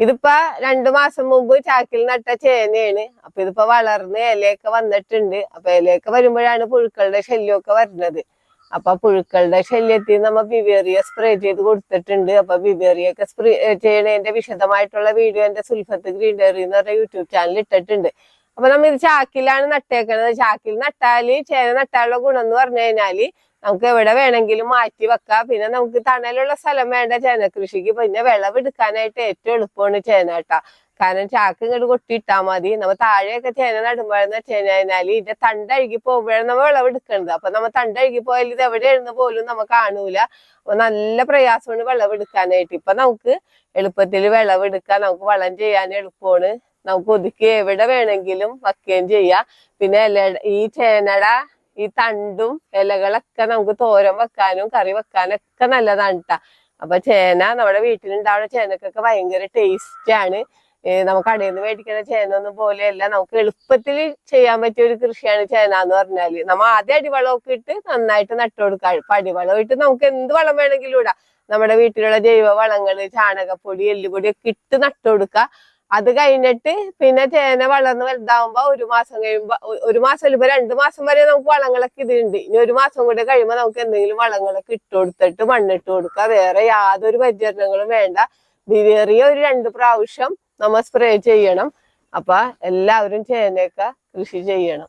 ഇതിപ്പോ രണ്ടു മാസം മുമ്പ് ചാക്കിൽ നട്ട ചേനയാണ്. അപ്പൊ ഇതിപ്പോ വളർന്ന് ഇലയൊക്കെ വന്നിട്ടുണ്ട്. അപ്പൊ ഇലയൊക്കെ വരുമ്പോഴാണ് പുഴുക്കളുടെ ശല്യമൊക്കെ വരുന്നത്. അപ്പൊ പുഴുക്കളുടെ ശല്യത്തിൽ നമ്മ ബിവേറിയ സ്പ്രേ ചെയ്ത് കൊടുത്തിട്ടുണ്ട്. അപ്പൊ ബിവേറിയ ഒക്കെ സ്പ്രേ ചെയ്യണതിന്റെ വിശദമായിട്ടുള്ള വീഡിയോ എന്റെ സുൽഫത്ത് ഗ്രീൻ എന്ന് പറഞ്ഞ യൂട്യൂബ് ചാനൽ ഇട്ടിട്ടുണ്ട്. അപ്പൊ നമ്മൾ ഇത് ചാക്കിലാണ് നട്ടേക്കണത്. ചാക്കിൽ നട്ടാൽ ചേന നട്ടാലുള്ള ഗുണം എന്ന് പറഞ്ഞു കഴിഞ്ഞാൽ നമുക്ക് എവിടെ വേണമെങ്കിലും മാറ്റി വെക്കാം. പിന്നെ നമുക്ക് തണലുള്ള സ്ഥലം വേണ്ട ചേന കൃഷിക്ക്. പിന്നെ വിളവെടുക്കാനായിട്ട് ഏറ്റവും എളുപ്പമാണ് ചേന കേട്ടാ. കാരണം ചാക്ക് ഇങ്ങോട്ട് കൊട്ടിയിട്ടാ മതി. നമ്മൾ താഴെയൊക്കെ ചേന നടുമ്പോഴെന്ന് വെച്ച് കഴിഞ്ഞാൽ ഇതിന്റെ തണ്ടഴുകി പോകുമ്പോഴാണ് നമ്മ വിളവെടുക്കുന്നത് അപ്പൊ നമ്മ തണ്ടഴുകി പോയാൽ ഇത് എവിടെ എവിടെയാണെന്ന് പോലും നമ്മൾ കാണൂല. അപ്പൊ നല്ല പ്രയാസമാണ് വിളവെടുക്കാനായിട്ട് ഇപ്പൊ നമുക്ക് എളുപ്പത്തിൽ വിളവെടുക്കാൻ നമുക്ക് വളം ചെയ്യാൻ എളുപ്പമാണ്. നമുക്ക് ഒതുക്കി എവിടെ വേണമെങ്കിലും വയ്ക്കുകയും ചെയ്യാം. പിന്നെ ഇല ഈ ചേനട ഈ തണ്ടും ഇലകളൊക്കെ നമുക്ക് തോരൻ വെക്കാനും കറി വെക്കാനും ഒക്കെ നല്ലതാണ് കേട്ടാ അപ്പൊ ചേന നമ്മുടെ വീട്ടിലുണ്ടാവുന്ന ചേനക്കൊക്കെ ഭയങ്കര ടേസ്റ്റ് ആണ്. നമുക്ക് കടയിൽ നിന്ന് മേടിക്കുന്ന ചേന ഒന്നും പോലെയല്ല. നമുക്ക് എളുപ്പത്തിൽ ചെയ്യാൻ പറ്റിയ ഒരു കൃഷിയാണ് ചേന എന്ന് പറഞ്ഞാൽ. നമ്മ ആദ്യം അടിവളമൊക്കെ ഇട്ട് നന്നായിട്ട് നട്ടുകൊടുക്കാം ഇപ്പൊ അടിവളം ഇട്ട് നമുക്ക് എന്ത് വളം വേണമെങ്കിലും ഇടാം. നമ്മുടെ വീട്ടിലുള്ള ജൈവ വളങ്ങൾ ചാണകപ്പൊടി എല്ലുപൊടി ഒക്കെ ഇട്ട് നട്ടുകൊടുക്കുക അത് കഴിഞ്ഞിട്ട് പിന്നെ ചേന വളർന്ന് വലുതാവുമ്പോ ഒരു മാസം കഴിയുമ്പോ ഒരു മാസം ഇപ്പൊ രണ്ടു മാസം വരെ നമുക്ക് വളങ്ങളൊക്കെ ഇതുണ്ട് ഇനി ഒരു മാസം കൂടെ കഴിയുമ്പോ നമുക്ക് എന്തെങ്കിലും വളങ്ങളൊക്കെ ഇട്ട് കൊടുത്തിട്ട് മണ്ണിട്ട് കൊടുക്കുക വേറെ യാതൊരു പരിചരണങ്ങളും വേണ്ട. ബിവേറിയ ഒരു രണ്ട് പ്രാവശ്യം നമ്മൾ സ്പ്രേ ചെയ്യണം. അപ്പൊ എല്ലാവരും ചേനയൊക്കെ കൃഷി ചെയ്യണം.